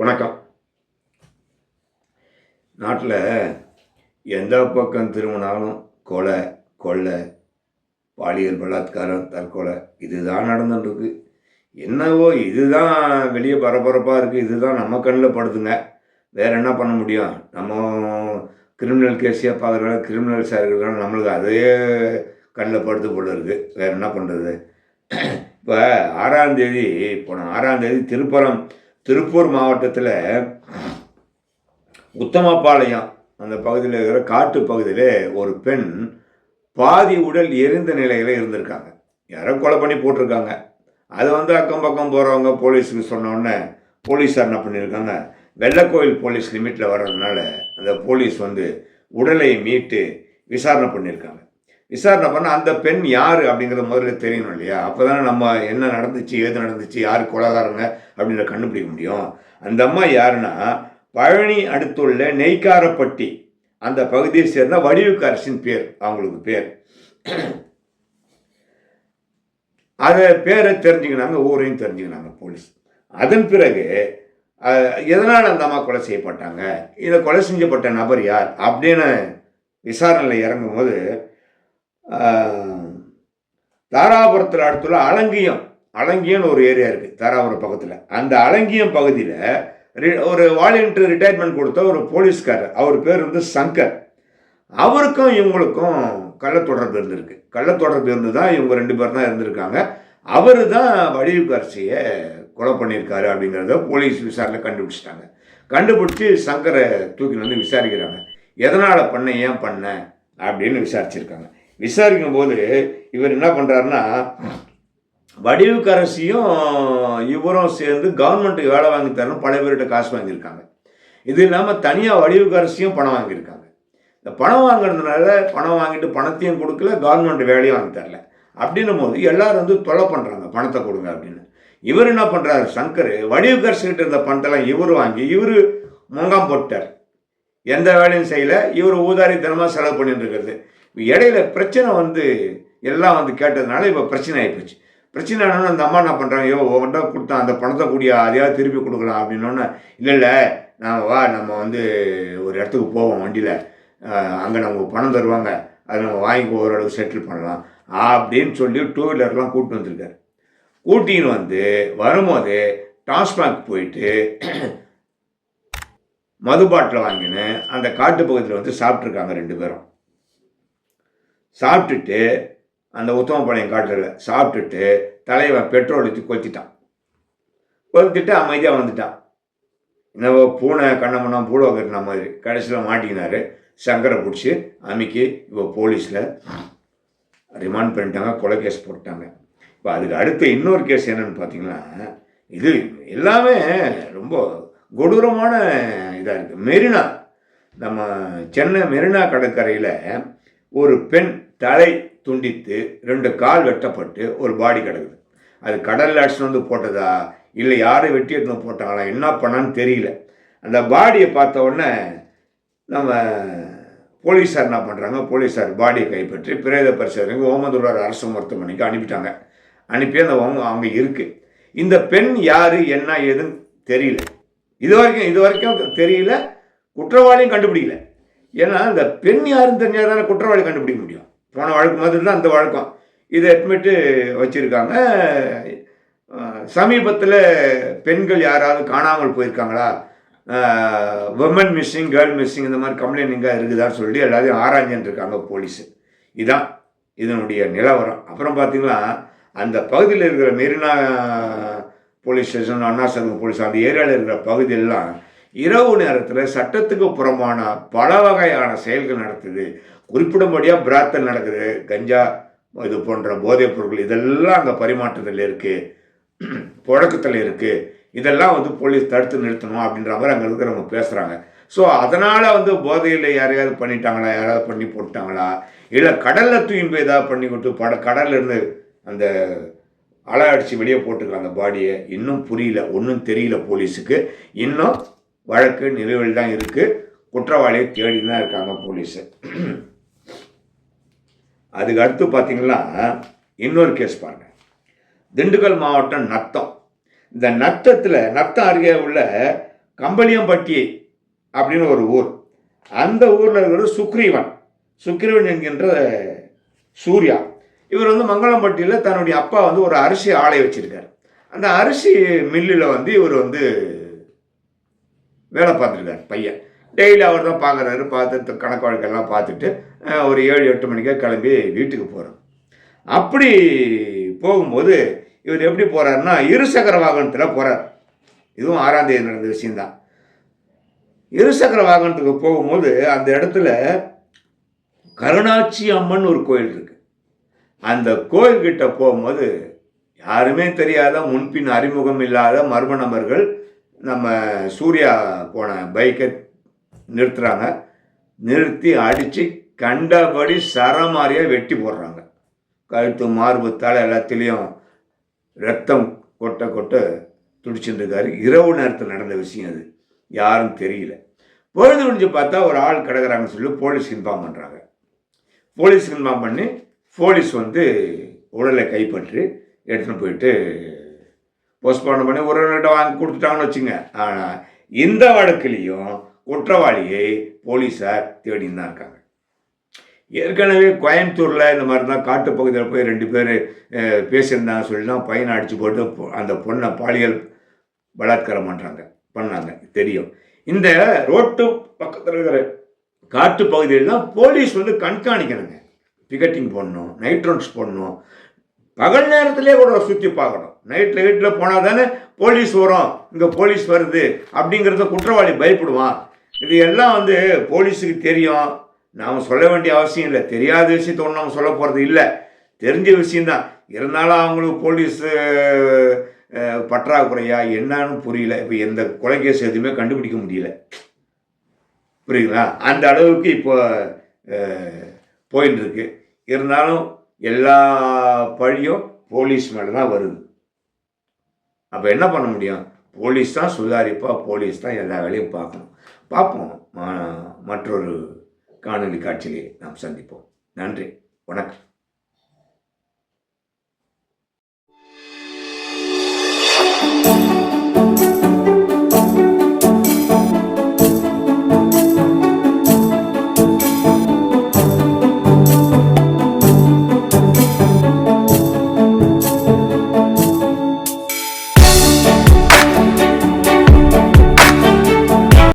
வணக்கம். நாட்டில் எந்த பக்கம் திரும்பினாலும் கொலை கொள்ளை பாலியல் பலாத்காரம் தற்கொலை இதுதான் நடந்துட்டுருக்கு. என்னவோ இதுதான் வெளியே பரபரப்பாக இருக்குது இதுதான் நம்ம கண்ணில் படுதுங்க. வேற என்ன பண்ண முடியும்? நம்ம கிரிமினல் கேஸியாக பார்க்குறவங்க கிரிமினல்ஸாக இருக்கிறவங்க நம்மளுக்கு அதே கண்ணில் படுத்து போல இருக்குது வேற என்ன பண்ணுறது இப்போ ஆறாம் தேதி போன ஆறாம் தேதி திருப்பரம் திருப்பூர் மாவட்டத்தில் உத்தமபாளையம் அந்த பகுதியில் இருக்கிற காட்டு பகுதியில் ஒரு பெண் பாதி உடல் எரிந்த நிலையில் இருந்திருக்காங்க. யாரோ கொலை பண்ணி போட்டிருக்காங்க. அது வந்து அக்கம் பக்கம் போகிறவங்க போலீஸுக்கு சொன்னோடனே போலீஸார் என்ன பண்ணியிருக்காங்க? வெள்ளக்கோயில் போலீஸ் லிமிட்டில் வர்றதுனால அந்த போலீஸ் வந்து உடலை மீட்டு விசாரணை பண்ணியிருக்காங்க. விசாரணை பண்ண அந்த பெண் யார் அப்படிங்கிறத முதல்ல தெரியணும் இல்லையா? அப்போ தானே நம்ம என்ன நடந்துச்சு ஏது நடந்துச்சு யார் கொலகாரங்க அப்படின்ற கண்டுபிடிக்க முடியும். அந்த அம்மா யாருன்னா பழனி அடுத்துள்ள நெய்க்காரப்பட்டி அந்த பகுதியை சேர்ந்த வடிவுக்கு அரசின் பேர் அவங்களுக்கு பேர். அதை பேரை தெரிஞ்சுக்கினாங்க ஊரையும் தெரிஞ்சுக்கினாங்க போலீஸ். அதன் பிறகு எதனால் அந்த அம்மா கொலை செய்யப்பட்டாங்க? இதை கொலை செஞ்சப்பட்ட நபர் யார்? அப்படின்னு விசாரணையில் இறங்கும்போது போது தாராபுரத்தில் அடுத்துள்ள அலங்கியம். அலங்கியம்னு ஒரு ஏரியா இருக்குது தாராபுரம் பக்கத்தில். அந்த அலங்கியம் பகுதியில் ஒரு வாலண்டியர் ரிட்டையர்மெண்ட் கொடுத்த ஒரு போலீஸ்காரர். அவர் பேர் வந்து சங்கர். அவருக்கும் இவங்களுக்கும் கள்ள தொடர்பு இருந்திருக்கு. கள்ள தொடர்பு இருந்து தான் இவங்க ரெண்டு பேர் தான் இருந்திருக்காங்க. அவர் தான் வடிவுக்கரசியை கொலை பண்ணியிருக்காரு அப்படிங்கிறத போலீஸ் விசாரணை கண்டுபிடிச்சிட்டாங்க. கண்டுபிடிச்சி சங்கரை தூக்கின்னு வந்து விசாரிக்கிறாங்க. எதனால் பண்ண ஏன் பண்ண அப்படின்னு விசாரிச்சிருக்காங்க. விசாரிக்கும் போது இவர் என்ன பண்ணுறாருன்னா வடிவுக்கரசியும் இவரும் சேர்ந்து கவர்மெண்ட்டுக்கு வேலை வாங்கி தரணும் பல பேர்கிட்ட காசு வாங்கியிருக்காங்க. இது இல்லாமல் தனியாக வடிவுக்கரசியும் பணம் வாங்கியிருக்காங்க. இந்த பணம் வாங்குறதுனால பணம் வாங்கிட்டு பணத்தையும் கொடுக்கல கவர்மெண்ட் வேலையும் வாங்கி தரல. அப்படின்னும் போது எல்லாரும் வந்து தொலை பண்ணுறாங்க பணத்தை கொடுங்க அப்படின்னு. இவர் என்ன பண்ணுறாரு சங்கர் வடிவுக்கரசிக்கிட்ட இருந்த பணத்தெல்லாம் இவர் வாங்கி இவர் முங்காம் போட்டார். எந்த வேலையும் செய்யல இவர் ஊதாரித்தனமாக செலவு பண்ணிட்டு இருக்கிறது. இடையில பிரச்சனை வந்து எல்லாம் வந்து கேட்டதுனால இப்போ பிரச்சனை ஆகிப்போச்சு பிரச்சனை ஆனோன்னு அந்த அம்மா என்ன பண்ணுறாங்க ஐயோ உங்கள்கிட்ட கொடுத்தா அந்த பணத்தை கூடிய அதையாவது திருப்பி கொடுக்கலாம் அப்படின்னோடனே இல்லை இல்லை நான் வா நம்ம வந்து ஒரு இடத்துக்கு போவோம் வண்டியில். அங்கே நமக்கு பணம் தருவாங்க. அதை நம்ம வாங்கி ஓரளவு செட்டில் பண்ணலாம். அப்படின்னு சொல்லி டூ வீலர்லாம் கூப்பிட்டு வந்திருக்காரு. கூட்டின்னு வந்து வரும்போது டாஸ்மாக் போயிட்டு மது பாட்டில் வாங்கினு அந்த காட்டு பகுதியில் வந்து சாப்பிட்ருக்காங்க ரெண்டு பேரும். சாப்பிட்டுட்டு அந்த உத்தமபாளையம் காட்டில் சாப்பிட்டுட்டு தலைவன் பெட்ரோல் ஊற்றி கொத்திட்டான் கொத்திட்டு அமைதியாக வந்துட்டான். என்னவோ பூனை கண்ணமண்ணா பூடோ மாதிரி கடைசியில் மாட்டிக்கினாரு. சங்கரை பிடிச்சி அமைக்கி இப்போ போலீஸில் ரிமாண்ட் பண்ணிட்டாங்க கொலை கேஸ் போட்டாங்க. இப்போ அதுக்கு அடுத்து இன்னொரு கேஸ் என்னன்னு பார்த்தீங்கன்னா இது எல்லாமே ரொம்ப கொடூரமான இதாக இருக்குது மெரினா நம்ம சென்னை மெரினா கடற்கரையில் ஒரு பெண் தலை துண்டித்து ரெண்டு கால் வெட்டப்பட்டு ஒரு பாடி கிடக்குது. அது கடலில் அடிச்சுட்டு வந்து போட்டதா? இல்லை யாரை வெட்டி எடுத்து போட்டாங்களா? என்ன பண்ணான்னு தெரியல. அந்த பாடியை பார்த்த உடனே நம்ம போலீஸார் என்ன பண்ணுறாங்க போலீஸார் பாடியை கைப்பற்றி பிரேத பரிசோதனைக்கு ஓமந்தூரார் அரசு மருத்துவமனைக்கு அனுப்பிட்டாங்க. அனுப்பி அந்த அவங்க அங்கே இருக்குது இந்த பெண் யார்? என்ன ஏதுன்னு தெரியல. இது வரைக்கும் இது வரைக்கும் தெரியல. குற்றவாளியும் கண்டுபிடிக்கல. ஏன்னா இந்த பெண் யாரும் தெரிஞ்சால் தானே குற்றவாளி கண்டுபிடிக்க முடியும்? போன வழக்கு மாதிரி தான் அந்த வழக்கம். இதை எட்மிட்டு வச்சுருக்காங்க. சமீபத்தில் பெண்கள் யாராவது காணாமல் போயிருக்காங்களா? விமன் மிஸ்ஸிங் கேர்ள் மிஸ்ஸிங் இந்த மாதிரி கம்ப்ளைண்ட் எங்கே இருக்குதான்னு சொல்லி எல்லாத்தையும் ஆராய்ஞ்சின்னு இருக்காங்க போலீஸு. இதான் இதனுடைய நிலவரம். அப்புறம் பார்த்திங்கன்னா அந்த பகுதியில் இருக்கிற Marina police station Annasangam police அந்த ஏரியாவில் இருக்கிற பகுதியெல்லாம் இரவு நேரத்தில் சட்டத்துக்கு புறம்பான பல வகையான செயல்கள் நடக்குது. குறிப்பிடும்படியாக பிராத்தல் நடக்குது. கஞ்சா இது போன்ற போதைப் பொருட்கள் இதெல்லாம் அங்கே பரிமாற்றத்தில் இருக்குது புழக்கத்தில் இருக்குது இதெல்லாம் வந்து போலீஸ் தடுத்து நிறுத்தணும் அப்படின்ற மாதிரி அங்கே இருக்கிறவங்க பேசுகிறாங்க ஸோ அதனால் வந்து போதையில் யாரையாவது பண்ணிட்டாங்களா? யாராவது பண்ணி போட்டாங்களா இல்லை கடலில் தூக்கி போய் ஏதாவது பண்ணி விட்டு பட கடல்லேருந்து அந்த அலை அடித்து வெளியே போட்டுருக்காங்க பாடியை. இன்னும் புரியல. ஒன்றும் தெரியல போலீஸுக்கு. இன்னும் வழக்கு நிலுவையில் தான் இருக்குது குற்றவாளியை தேடி தான் இருக்காங்க போலீஸு. அதுக்கு அடுத்து பார்த்தீங்கன்னா இன்னொரு கேஸ் பாருங்க. திண்டுக்கல் மாவட்டம் நத்தம். இந்த நத்தத்தில் நத்தம் அருகே உள்ள கம்பளியம்பட்டி அப்படின்னு ஒரு ஊர். அந்த ஊரில் இருக்கிறது சுக்ரீவன். சுக்ரீவன் என்கின்ற சூர்யா. இவர் வந்து மங்களம்பட்டியில் தன்னுடைய அப்பா வந்து ஒரு அரிசி ஆலை வச்சிருக்கார். அந்த அரிசி மில்லில் வந்து இவர் வந்து வேலை பார்த்துருக்காரு பையன். டெய்லி அவர் தான் பார்க்குறாரு பார்த்து கணக்கு வழக்கெல்லாம் பார்த்துட்டு ஒரு ஏழு எட்டு மணிக்கே கிளம்பி வீட்டுக்கு போகிறார் அப்படி போகும்போது இவர் எப்படி போகிறாருன்னா இருசக்கர வாகனத்தில் போகிறார் இதுவும் ஆறாம் தேதி நடந்த விஷயந்தான் இருசக்கர வாகனத்துக்கு போகும்போது அந்த இடத்துல கருணாட்சி அம்மன் ஒரு கோயில் இருக்கு. அந்த கோயில்கிட்ட போகும்போது யாருமே தெரியாத முன்பின் அறிமுகம் இல்லாத மர்ம நபர்கள் நம்ம சூர்யா போன பைக்கை நிறுத்துறாங்க. நிறுத்தி அடித்து கண்டபடி சரமாரியாக வெட்டி போடுறாங்க. கழுத்து மார்பு தலை எல்லாத்துலேயும் ரத்தம் கொட்ட கொட்ட துடிச்சுட்டு இரவு நேரத்தில் நடந்த விஷயம் அது. யாரும் தெரியல. பொழுது முடிஞ்சு பார்த்தா ஒரு ஆள் கிடக்கிறாங்கன்னு சொல்லி போலீஸ் இன்ஃபார்ம் பண்ணுறாங்க போலீஸ் இன்ஃபார்ம் பண்ணி போலீஸ் வந்து உடலை கைப்பற்றி எடுத்துன்னு போயிட்டு போஸ்ட்போன் பண்ணி உறவினர்கிட்ட வாங்கி கொடுத்துட்டாங்கன்னு வச்சுங்க. ஆனால் இந்த வழக்குலேயும் குற்றவாளியை போலீஸார் தேடின்னு தான் இருக்காங்க. ஏற்கனவே கோயம்புத்தூரில் இந்த மாதிரி தான் காட்டு பகுதியில் போய் ரெண்டு பேர் பேசியிருந்தாங்க சொல்லி தான் பையனை அடித்து போட்டு அந்த பொண்ணை பாலியல் பலாத்காரம் பண்ணுறாங்க பண்ணாங்க. தெரியும். இந்த ரோட்டு பக்கத்தில் இருக்கிற காட்டு பகுதியிலாம் போலீஸ் வந்து கண்காணிக்கணுங்க. பிகட்டிங் போடணும் நைட் ரவுண்ட்ஸ் பகல் நேரத்திலே கூட சுற்றி பார்க்கணும். நைட்டில் வீட்டில் போனால் தானே போலீஸ் வரும். இங்கே போலீஸ் வருது அப்படிங்கிறத குற்றவாளி பயப்படுவான். இது எல்லாம் வந்து போலீஸுக்கு தெரியும். நாம் சொல்ல வேண்டிய அவசியம் இல்லை. தெரியாத விஷயத்த ஒன்றும் நம்ம சொல்ல போகிறது இல்லை. தெரிஞ்ச விஷயந்தான் இருந்தாலும் அவங்களுக்கு போலீஸு பற்றாக்குறையா என்னன்னு புரியல. இப்போ எந்த கொலைகேஸ் எதுவுமே கண்டுபிடிக்க முடியல. புரியுங்களா அந்த அளவுக்கு இப்போ போயின்னு இருக்கு இருந்தாலும் எல்லா பழியும் போலீஸ் மேலே தான் வருது. அப்போ என்ன பண்ண முடியும்? போலீஸ் தான் சுதாரிப்பாக போலீஸ் தான் எல்லா வேலையும் பார்க்கணும். பார்ப்போம். மற்றொரு காணொலி காட்சியிலே நாம் சந்திப்போம். நன்றி. வணக்கம்.